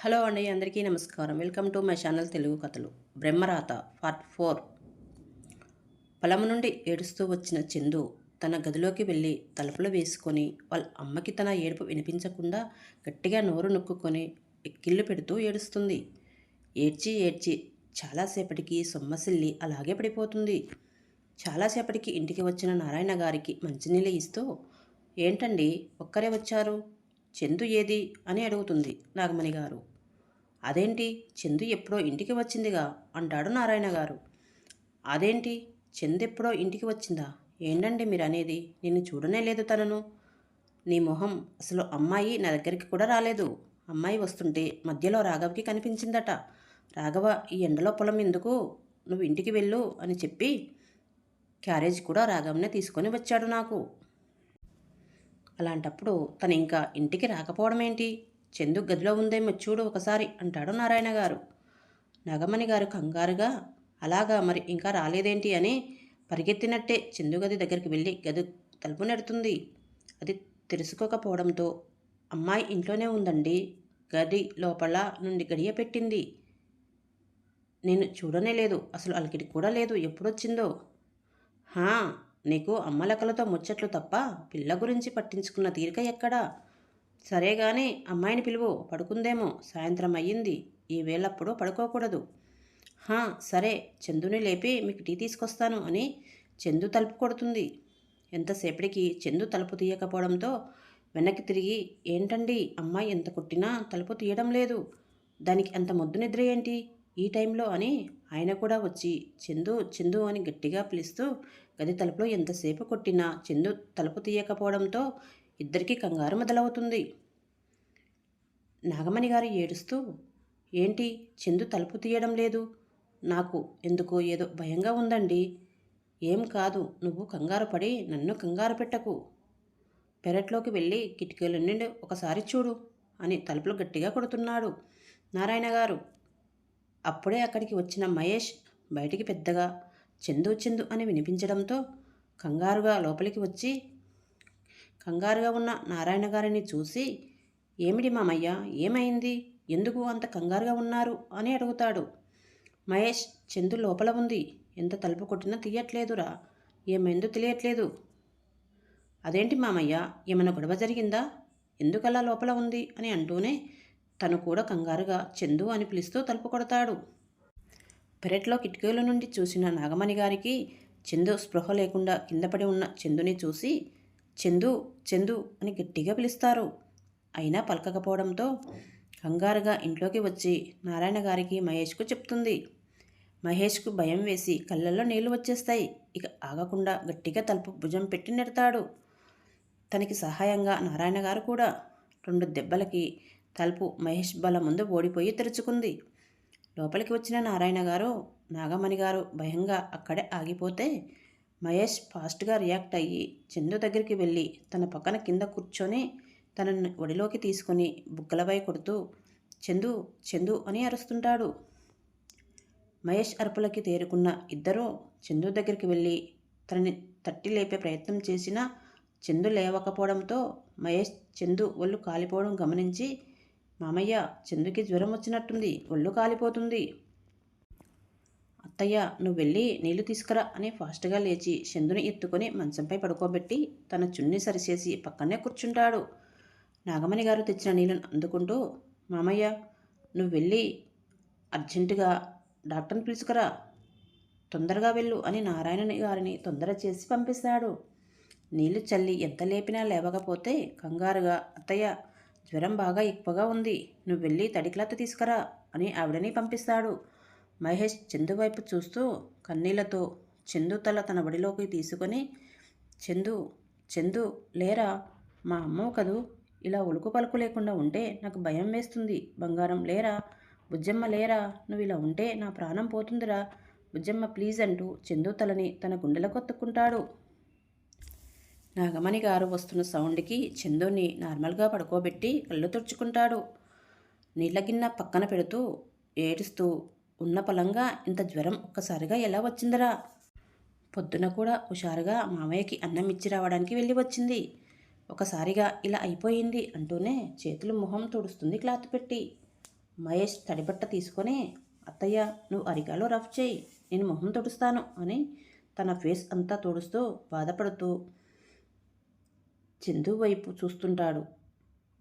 Hello అండి అందరికీ నమస్కారం. Welcome to my channel Telugu కథలు. Brahmaratha part four. పొలం నుండి ఏడుస్తూ వచ్చిన చందు తన గదిలోకి వెళ్ళి తలుపులు వేసుకొని వాళ్ళ అమ్మకి తన ఏడుపు వినిపించకుండా గట్టిగా నోరు నొక్కుకొని ఎక్కిళ్ళు పెడుతూ ఏడుస్తుంది. ఏడ్చి ఏడ్చి చాలాసేపటికి సొమ్మసిల్లి అలాగే పడిపోతుంది. చాలాసేపటికి ఇంటికి వచ్చిన నారాయణ గారికి మంచినీళ్ళు ఇస్తూ ఏంటండి ఒక్కరే వచ్చారు? చందు ఏది? అని అడుగుతుంది నాగమణి గారు. అదేంటి? చందు ఎప్పుడో ఇంటికి వచ్చిందిగా అంటాడు నారాయణ గారు. అదేంటి? చందు ఎప్పుడో ఇంటికి వచ్చిందా? ఏంటండి మీరు అనేది నిన్ను చూడనే లేదు తనను. నీ మొహం అసలు అమ్మాయి నా దగ్గరికి కూడా రాలేదు. అమ్మాయి వస్తుంటే మధ్యలో రాఘవ్కి కనిపించిందట. రాఘవ ఈ ఎండలో పొలం ఎందుకు? నువ్వు ఇంటికి వెళ్ళు అని చెప్పి క్యారేజ్ కూడా రాఘవనే తీసుకొని వచ్చాడు నాకు. అలాంటప్పుడు తను ఇంకా ఇంటికి రాకపోవడం ఏంటి చందు గదిలో ఉందేమో చూడు ఒకసారి అంటాడు నారాయణ గారు. నాగమణి గారు కంగారుగా అలాగా మరి ఇంకా రాలేదేంటి అని పరిగెత్తినట్టే చందు గది దగ్గరికి వెళ్ళి గది తలుపు నెడుతుంది. అది తెలుసుకోకపోవడంతో అమ్మాయి ఇంట్లోనే ఉందండి. గది లోపల నుండి గడియ పెట్టింది. నేను చూడనే లేదు. అసలు అలకిడి కూడా లేదు. ఎప్పుడొచ్చిందో? హా! నీకు అమ్మలకలతో ముచ్చట్లు తప్ప పిల్ల గురించి పట్టించుకున్న తీరిక ఎక్కడా? సరేగాని అమ్మాయిని పిలువు పడుకుందేమో సాయంత్రం అయ్యింది ఈ వేళప్పుడు పడుకోకూడదు. హా సరే చందుని లేపి మీకు టీ తీసుకొస్తాను అని చందు తలుపు కొడుతుంది. ఎంతసేపటికి చందు తలుపు తీయకపోవడంతో వెనక్కి తిరిగి ఏంటండి అమ్మాయి ఎంత కొట్టినా తలుపు తీయడం లేదు. దానికి అంత మొద్దు నిద్ర ఏంటి? ఈ టైంలో అని ఆయన కూడా వచ్చి చందు చందు అని గట్టిగా పిలుస్తూ గది తలుపులో ఎంతసేపు కొట్టినా చందు తలుపు తీయకపోవడంతో ఇద్దరికీ కంగారు మొదలవుతుంది. నాగమణి గారు ఏడుస్తూ ఏంటి? చందు తలుపు తీయడం లేదు. నాకు ఎందుకో ఏదో భయంగా ఉందండి. ఏం కాదు నువ్వు కంగారు పడి నన్ను కంగారు పెట్టకు. పెరట్లోకి వెళ్ళి కిటికీల నుండి ఒకసారి చూడు అని తలుపులు గట్టిగా కొడుతున్నాడు నారాయణ గారు. అప్పుడే అక్కడికి వచ్చిన మహేష్ బయటికి పెద్దగా చందు చందు అని వినిపించడంతో కంగారుగా లోపలికి వచ్చి కంగారుగా ఉన్న నారాయణ గారిని చూసి ఏమిటి మామయ్య ఏమైంది? ఎందుకు అంత కంగారుగా ఉన్నారు? అని అడుగుతాడు. మహేష్ చందు లోపల ఉంది. ఎంత తలుపు కొట్టినా తీయట్లేదురా. ఏమైందో తెలియట్లేదు. అదేంటి మామయ్య? ఏమైనా గొడవ జరిగిందా? ఎందుకలా లోపల ఉంది? అని అంటూనే తను కూడా కంగారుగా చందు అని పిలుస్తూ తలుపు కొడతాడు. పెరట్లో కిటికీల నుండి చూసిన నాగమణి గారికి చందు స్పృహ లేకుండా కిందపడి ఉన్న చందుని చూసి చందు చందు అని గట్టిగా పిలుస్తారు. అయినా పలకకపోవడంతో కంగారుగా ఇంట్లోకి వచ్చి నారాయణ గారికి మహేష్కు చెప్తుంది. మహేష్కు భయం వేసి కళ్ళల్లో నీళ్ళు వచ్చేస్తాయి. ఇక ఆగకుండా గట్టిగా తలుపు భుజం పెట్టి నెడతాడు. తనకి సహాయంగా నారాయణ గారు కూడా రెండు దెబ్బలకి తలుపు మహేష్ బల ముందు ఓడిపోయి తెరుచుకుంది. లోపలికి వచ్చిన నారాయణ గారు నాగమణి గారు భయంగా అక్కడే ఆగిపోతే మహేష్ ఫాస్ట్గా రియాక్ట్ అయ్యి చందు దగ్గరికి వెళ్ళి తన పక్కన కింద కూర్చొని తనని ఒడిలోకి తీసుకొని బుగ్గలపై కొడుతూ చందు చందు అని అరుస్తుంటాడు. మహేష్ అరుపులకి తేరుకున్న ఇద్దరూ చందు దగ్గరికి వెళ్ళి తనని తట్టి లేపే ప్రయత్నం చేసినా చందు లేవకపోవడంతో మహేష్ చందు ఒళ్ళు కాలిపోవడం గమనించి మామయ్య చందుకి జ్వరం వచ్చినట్టుంది ఒళ్ళు కాలిపోతుంది. అత్తయ్య నువ్వు వెళ్ళి నీళ్ళు తీసుకురా అని ఫాస్ట్గా లేచి చందుని ఎత్తుకొని మంచంపై పడుకోబెట్టి తన చున్ని సరిచేసి పక్కనే కూర్చుంటాడు. నాగమణి గారు తెచ్చిన నీళ్ళను అందుకుంటూ మామయ్య నువ్వు వెళ్ళి అర్జెంటుగా డాక్టర్ని పిలుచుకురా. తొందరగా వెళ్ళు అని నారాయణ గారిని తొందర చేసి పంపిస్తాడు. నీళ్ళు చల్లి ఎంత లేపినా లేవకపోతే కంగారుగా అత్తయ్య జ్వరం బాగా ఎక్కువగా ఉంది. నువ్వు వెళ్ళి తడిక్లాత్ తీసుకురా అని ఆవిడని పంపిస్తాడు. మహేష్ చందు వైపు చూస్తూ కన్నీళ్ళతో చందు తల తన బడిలోకి తీసుకొని చందు చందు లేరా? మా అమ్మ కదూ? ఇలా ఉలుకు పలుకు లేకుండా ఉంటే నాకు భయం వేస్తుంది. బంగారం లేరా? బుజ్జమ్మ లేరా? నువ్వు ఇలా ఉంటే నా ప్రాణం పోతుందిరా. బుజ్జమ్మ ప్లీజ్ అంటూ చందు తలని తన గుండెలకు కొత్తుకుంటాడు నాగమణి గారు వస్తున్న సౌండ్కి చందుని నార్మల్గా పడుకోబెట్టి కళ్ళు తుడుచుకుంటాడు. నీళ్ళ గిన్నె పక్కన పెడుతూ ఏడుస్తూ ఉన్న పొలంగా ఇంత జ్వరం ఒక్కసారిగా ఎలా వచ్చిందిరా? పొద్దున కూడా హుషారుగా మామయ్యకి అన్నం ఇచ్చి రావడానికి వెళ్ళి వచ్చింది. ఒకసారిగా ఇలా అయిపోయింది అంటూనే చేతులు మొహం తుడుస్తుంది క్లాత్ పెట్టి. మహేష్ తడిబట్ట తీసుకొని అత్తయ్య నువ్వు అరికాలో రఫ్ చేయి నేను మొహం తుడుస్తాను అని తన ఫేస్ అంతా తుడుస్తూ బాధపడుతూ చందు వైపు చూస్తుంటాడు.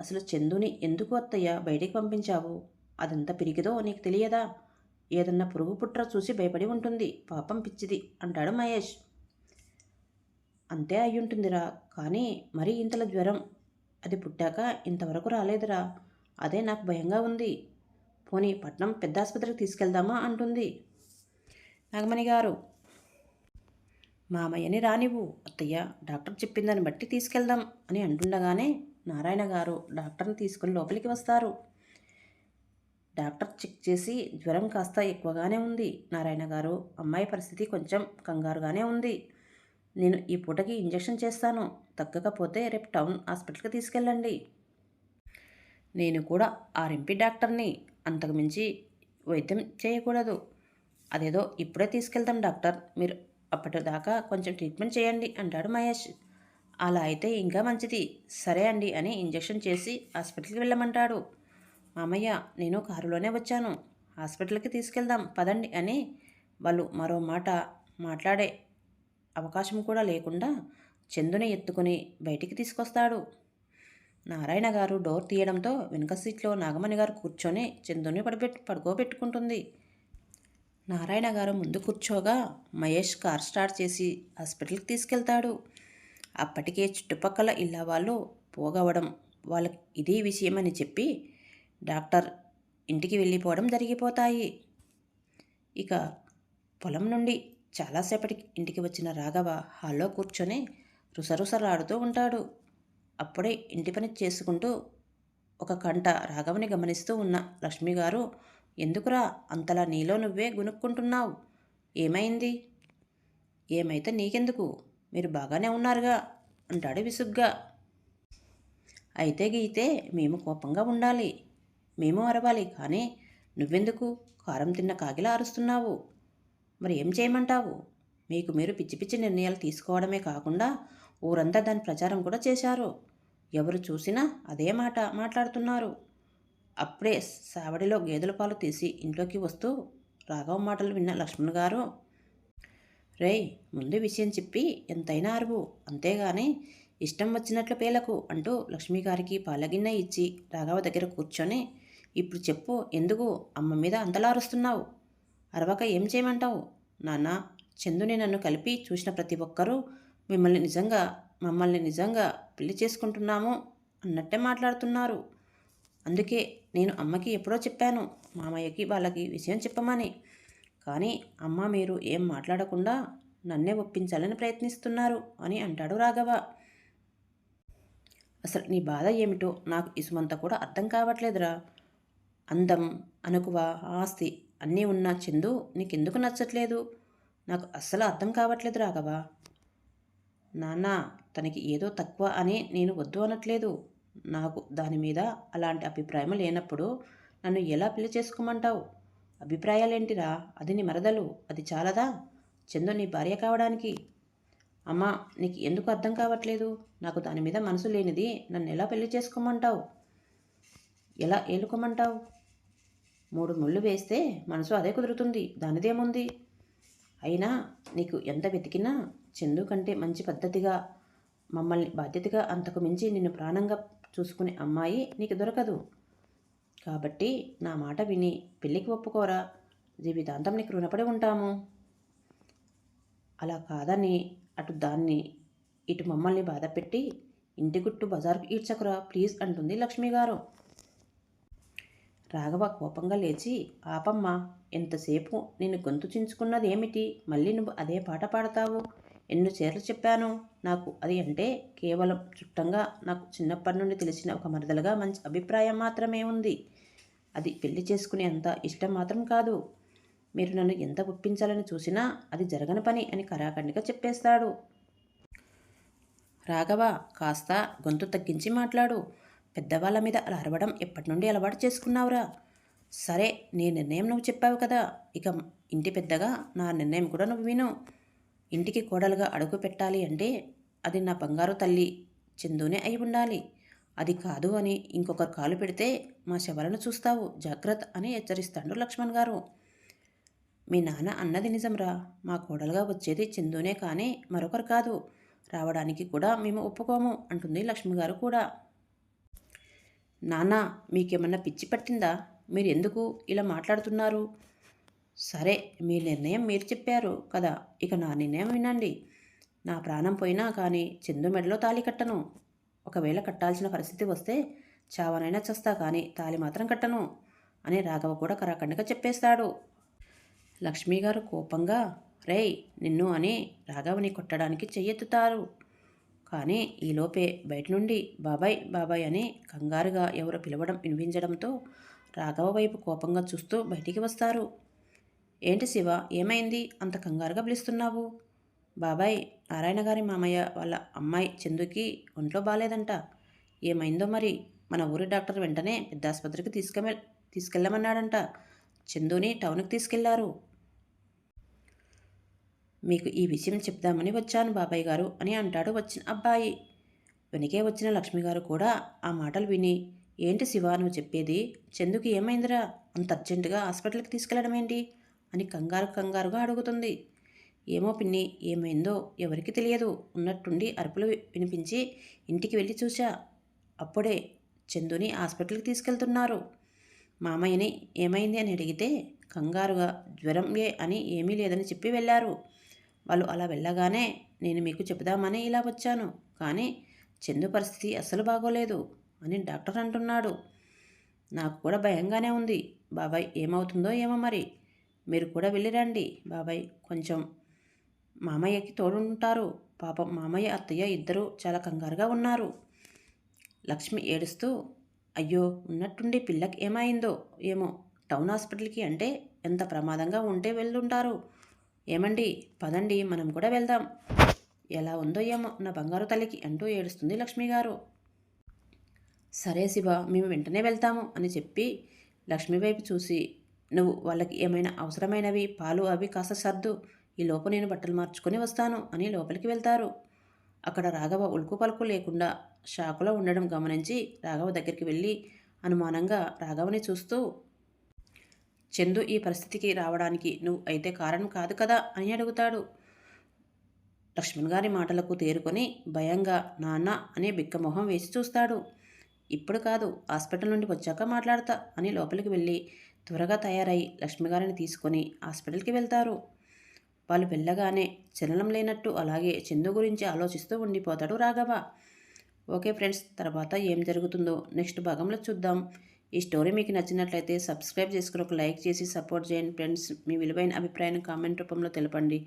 అసలు చందుని ఎందుకు అత్తయ్య బయటికి పంపించావు? అదంత పెరిగిదో నీకు తెలియదా? ఏదన్నా పురుగు పుట్ర చూసి భయపడి ఉంటుంది. పాపం పిచ్చిది అంటాడు మహేష్. అంతే అయ్యుంటుందిరా. కానీ మరీ ఇంతల జ్వరం. అది పుట్టాక ఇంతవరకు రాలేదురా. అదే నాకు భయంగా ఉంది. పోనీ పట్నం పెద్ద ఆసుపత్రికి తీసుకెళ్దామా? అంటుంది. నాగమణి గారు మామయ్యని రానివ్వు అత్తయ్య డాక్టర్ చెప్పిందని బట్టి తీసుకెళ్దాం అని అంటుండగానే నారాయణ గారు డాక్టర్ని తీసుకుని లోపలికి వస్తారు. డాక్టర్ చెక్ చేసి జ్వరం కాస్త ఎక్కువగానే ఉంది. నారాయణ గారు అమ్మాయి పరిస్థితి కొంచెం కంగారుగానే ఉంది. నేను ఈ పూటకి ఇంజెక్షన్ చేస్తాను తగ్గకపోతే రేపు టౌన్ హాస్పిటల్కి తీసుకెళ్ళండి. నేను కూడా ఆర్ఎంపీ డాక్టర్ని అంతకుమించి వైద్యం చేయకూడదు. అదేదో ఇప్పుడే తీసుకెళ్తాం డాక్టర్ మీరు అప్పటిదాకా కొంచెం ట్రీట్మెంట్ చేయండి అంటాడు మహేష్. అలా అయితే ఇంకా మంచిది. సరే అండి అని ఇంజెక్షన్ చేసి హాస్పిటల్కి వెళ్ళమంటాడు. మామయ్య నేను కారులోనే వచ్చాను. హాస్పిటల్కి తీసుకెళ్దాం పదండి అని వాళ్ళు మరో మాట మాట్లాడే అవకాశం కూడా లేకుండా చందుని ఎత్తుకుని బయటికి తీసుకొస్తాడు. నారాయణ గారు డోర్ తీయడంతో వెనుక సీట్లో నాగమణి గారు కూర్చొని చందుని పడిపెట్టి పడుకోబెట్టుకుంటుంది. నారాయణ గారు ముందు కూర్చోగా మహేష్ కార్ స్టార్ట్ చేసి హాస్పిటల్కి తీసుకెళ్తాడు. అప్పటికే చుట్టుపక్కల ఇళ్ళ వాళ్ళు పోగవడం వాళ్ళకి ఇదే విషయమని చెప్పి డాక్టర్ ఇంటికి వెళ్ళిపోవడం జరిగిపోతాయి. ఇక పొలం నుండి చాలాసేపటికి ఇంటికి వచ్చిన రాఘవ హాల్లో కూర్చొని రుసరుసలాడుతూ ఉంటాడు. అప్పుడే ఇంటి పని చేసుకుంటూ ఒక కంట రాఘవని గమనిస్తూ ఉన్న లక్ష్మి గారు ఎందుకురా అంతలా నీలో నువ్వే గునుక్కుంటున్నావు? ఏమైంది? ఏమైతే నీకెందుకు? మీరు బాగానే ఉన్నారుగా అంటాడు విసుగ్గా. అయితే గీతే మేము కోపంగా ఉండాలి. మేము అరవాలి కానీ నువ్వెందుకు? కారం తిన్న కాగిలా అరుస్తున్నావు. మరి ఏం చేయమంటావు? మీకు మీరు పిచ్చి పిచ్చి నిర్ణయాలు తీసుకోవడమే కాకుండా ఊరంతా దాని ప్రచారం కూడా చేశారు. ఎవరు చూసినా అదే మాట మాట్లాడుతున్నారు. అప్పుడే సావడిలో గేదెల పాలు తీసి ఇంట్లోకి వస్తూ రాఘవ మాటలు విన్న లక్ష్మణ్ గారు రేయ్ ముందు విషయం చెప్పి ఎంతైనా అరువు. అంతేగాని ఇష్టం వచ్చినట్లు పేలకు అంటూ లక్ష్మి గారికి పాలగిన్నె ఇచ్చి రాఘవ దగ్గర కూర్చొని ఇప్పుడు చెప్పు ఎందుకు అమ్మ మీద అంతలారుస్తున్నావు? అరవక ఏం చేయమంటావు? నాన్న చందుని నన్ను కలిపి చూసిన ప్రతి ఒక్కరూ మిమ్మల్ని నిజంగా మమ్మల్ని నిజంగా పెళ్ళి చేసుకుంటున్నాము అన్నట్టే మాట్లాడుతున్నారు. అందుకే నేను అమ్మకి ఎప్పుడో చెప్పాను మామయ్యకి వాళ్ళకి విషయం చెప్పమని. కానీ అమ్మ మీరు ఏం మాట్లాడకుండా నన్నే ఒప్పించాలని ప్రయత్నిస్తున్నారు అని అంటాడు రాఘవ. అసలు నీ బాధ ఏమిటో నాకు ఇసుమంతా కూడా అర్థం కావట్లేదురా. అందం అనుకువ ఆస్తి అన్నీ ఉన్న చందు నీకెందుకు నచ్చట్లేదు? నాకు అస్సలు అర్థం కావట్లేదు రాఘవ. నాన్న తనకి ఏదో తక్కువ అని నేను వద్దు అనట్లేదు. నాకు దాని మీద అలాంటి అభిప్రాయం లేనప్పుడు నన్ను ఎలా పెళ్ళి చేసుకోమంటావు? అభిప్రాయాలేంటిరా? అది నీ మరదలు అది చాలదా? చందు నీ భార్య కావడానికి. అమ్మా నీకు ఎందుకు అర్థం కావట్లేదు? నాకు దాని మీద మనసు లేనిది నన్ను ఎలా పెళ్ళి చేసుకోమంటావు? ఎలా ఏలుకోమంటావు? మూడు ముళ్ళు వేస్తే మనసు అదే కుదురుతుంది దానిదేముంది? అయినా నీకు ఎంత వెతికినా చందు కంటే మంచి పద్ధతిగా మమ్మల్ని బాధ్యతగా అంతకు మించి నిన్ను ప్రాణంగా చూసుకునే అమ్మాయి నీకు దొరకదు. కాబట్టి నా మాట విని పెళ్ళికి ఒప్పుకోరా. జీవితాంతం నీకు రుణపడి ఉంటాము. అలా కాదని అటు దాన్ని ఇటు మమ్మల్ని బాధపెట్టి ఇంటి గుట్టు బజార్కు ఈడ్చకురా ప్లీజ్ అంటుంది లక్ష్మి గారు రాఘవ కోపంగా లేచి ఆపమ్మ ఎంతసేపు నేను గొంతు చించుకున్నదేమిటి? మళ్ళీ నువ్వు అదే పాట పాడతావు. ఎన్నో చీరలు చెప్పాను. నాకు అది అంటే కేవలం చుట్టంగా నాకు చిన్నప్పటి నుండి తెలిసిన ఒక మరదలుగా మంచి అభిప్రాయం మాత్రమే ఉంది. అది పెళ్ళి చేసుకునే అంత ఇష్టం మాత్రం కాదు. మీరు నన్ను ఎంత ఒప్పించాలని చూసినా అది జరగని పని అని కరాఖండిగా చెప్పేస్తాడు. రాఘవ కాస్త గొంతు తగ్గించి మాట్లాడు. పెద్దవాళ్ళ మీద అలా అరవడం ఎప్పటి నుండి అలవాటు చేసుకున్నావురా? సరే నీ నిర్ణయం నువ్వు చెప్పావు కదా. ఇక ఇంటి పెద్దగా నా నిర్ణయం కూడా నువ్వు విను. ఇంటికి కోడలుగా అడుగు పెట్టాలి అంటే అది నా బంగారు తల్లి చందునే అయి ఉండాలి. అది కాదు అని ఇంకొకరు కాలు పెడితే మా శవలను చూస్తావు జాగ్రత్త అని హెచ్చరిస్తాడు లక్ష్మణ్ గారు. మీ నాన్న అన్నది నిజంరా మా కోడలుగా వచ్చేది చందునే కానీ మరొకరు కాదు. రావడానికి కూడా మేము ఒప్పుకోము అంటుంది లక్ష్మి గారు కూడా. నాన్న మీకేమన్నా పిచ్చి పట్టిందా? మీరు ఎందుకు ఇలా మాట్లాడుతున్నారు? సరే మీ నిర్ణయం మీరు చెప్పారు కదా ఇక నా నిర్ణయం వినండి. నా ప్రాణం పోయినా కానీ చందు మెడలో తాళి కట్టను. ఒకవేళ కట్టాల్సిన పరిస్థితి వస్తే చావనైనా చస్తా కానీ తాళి మాత్రం కట్టను అని రాఘవ కూడా కరాఖండగా చెప్పేస్తాడు. లక్ష్మి గారు కోపంగా రేయ్ నిన్ను అని రాఘవని కొట్టడానికి చెయ్యెత్తుతారు. కానీ ఈలోపే బయట నుండి బాబాయ్ బాబాయ్ అని కంగారుగా ఎవరో పిలవడం వినిపించడంతో రాఘవ వైపు కోపంగా చూస్తూ బయటికి వస్తారు. ఏంటి శివ ఏమైంది? అంత కంగారుగా పిలుస్తున్నావు? బాబాయ్ నారాయణ గారి మామయ్య వాళ్ళ అమ్మాయి చందుకి ఒంట్లో బాగాలేదంట ఏమైందో మరి? మన ఊరి డాక్టర్ వెంటనే పెద్ద ఆసుపత్రికి తీసుకెళ్ తీసుకెళ్ళమన్నాడంట. చందుని టౌన్కి తీసుకెళ్ళారు. మీకు ఈ విషయం చెప్దామని వచ్చాను బాబాయ్ గారు అని అంటాడు వచ్చిన అబ్బాయి. వెనకే వచ్చిన లక్ష్మి గారు కూడా ఆ మాటలు విని ఏంటి శివ నువ్వు చెప్పేది? చందుకి ఏమైందిరా? అంత అర్జెంటుగా హాస్పిటల్కి తీసుకెళ్ళడం ఏంటి అని కంగారు కంగారుగా అడుగుతుంది. ఏమో పిన్ని ఏమైందో ఎవరికి తెలియదు ఉన్నట్టుండి అరుపులు వినిపించి ఇంటికి వెళ్ళి చూశా. అప్పుడే చందుని హాస్పిటల్కి తీసుకెళ్తున్నారు. మామయ్యని ఏమైంది అని అడిగితే కంగారుగా జ్వరం ఏ అని ఏమీ లేదని చెప్పి వెళ్ళారు. వాళ్ళు అలా వెళ్ళగానే నేను మీకు చెబుదామని ఇలా వచ్చాను కానీ చందు పరిస్థితి అస్సలు బాగోలేదు అని డాక్టర్ అంటున్నాడు. నాకు కూడా భయంగానే ఉంది. బాబాయ్ ఏమవుతుందో ఏమో మరి. మీరు కూడా వెళ్ళిరండి బాబాయ్. కొంచెం మామయ్యకి తోడుంటారు. పాపం మామయ్య అత్తయ్య ఇద్దరూ చాలా కంగారుగా ఉన్నారు. లక్ష్మి ఏడుస్తూ అయ్యో ఉన్నట్టుండి పిల్లకి ఏమైందో ఏమో. టౌన్ హాస్పిటల్కి అంటే ఎంత ప్రమాదంగా ఉంటే వెళ్ళుంటారు. ఏమండి పదండి మనం కూడా వెళ్దాం. ఎలా ఉందో ఏమో నా బంగారు తల్లికి అంటూ ఏడుస్తుంది లక్ష్మి గారు. సరే శివ మేము వెంటనే వెళ్తాము అని చెప్పి లక్ష్మి వైపు చూసి నువ్వు వాళ్ళకి ఏమైనా అవసరమైనవి పాలు అవి కాస్త సర్దు. ఈ లోపు నేను బట్టలు మార్చుకొని వస్తాను అని లోపలికి వెళ్తారు. అక్కడ రాఘవ ఉలుకు పలుకు లేకుండా షాకులో ఉండడం గమనించి రాఘవ దగ్గరికి వెళ్ళి అనుమానంగా రాఘవని చూస్తూ చందు ఈ పరిస్థితికి రావడానికి నువ్వు అయితే కారణం కాదు కదా? అని అడుగుతాడు. లక్ష్మణ్ గారి మాటలకు తేరుకొని భయంగా నాన్న అనే బిక్కమొహం వేసి చూస్తాడు. ఇప్పుడు కాదు హాస్పిటల్ నుండి వచ్చాక మాట్లాడతా అని లోపలికి వెళ్ళి త్వరగా తయారై లక్ష్మి గారిని తీసుకొని హాస్పిటల్కి వెళ్తారు. వాళ్ళు వెళ్ళగానే చలనం లేనట్టు అలాగే చందు గురించి ఆలోచిస్తూ ఉండిపోతాడు రాఘవ. ఓకే ఫ్రెండ్స్ తర్వాత ఏం జరుగుతుందో నెక్స్ట్ భాగంలో చూద్దాం. ఈ స్టోరీ మీకు నచ్చినట్లయితే సబ్స్క్రైబ్ చేసుకుని ఒక లైక్ చేసి సపోర్ట్ చేయండి ఫ్రెండ్స్. మీ విలువైన అభిప్రాయాన్ని కామెంట్ రూపంలో తెలపండి.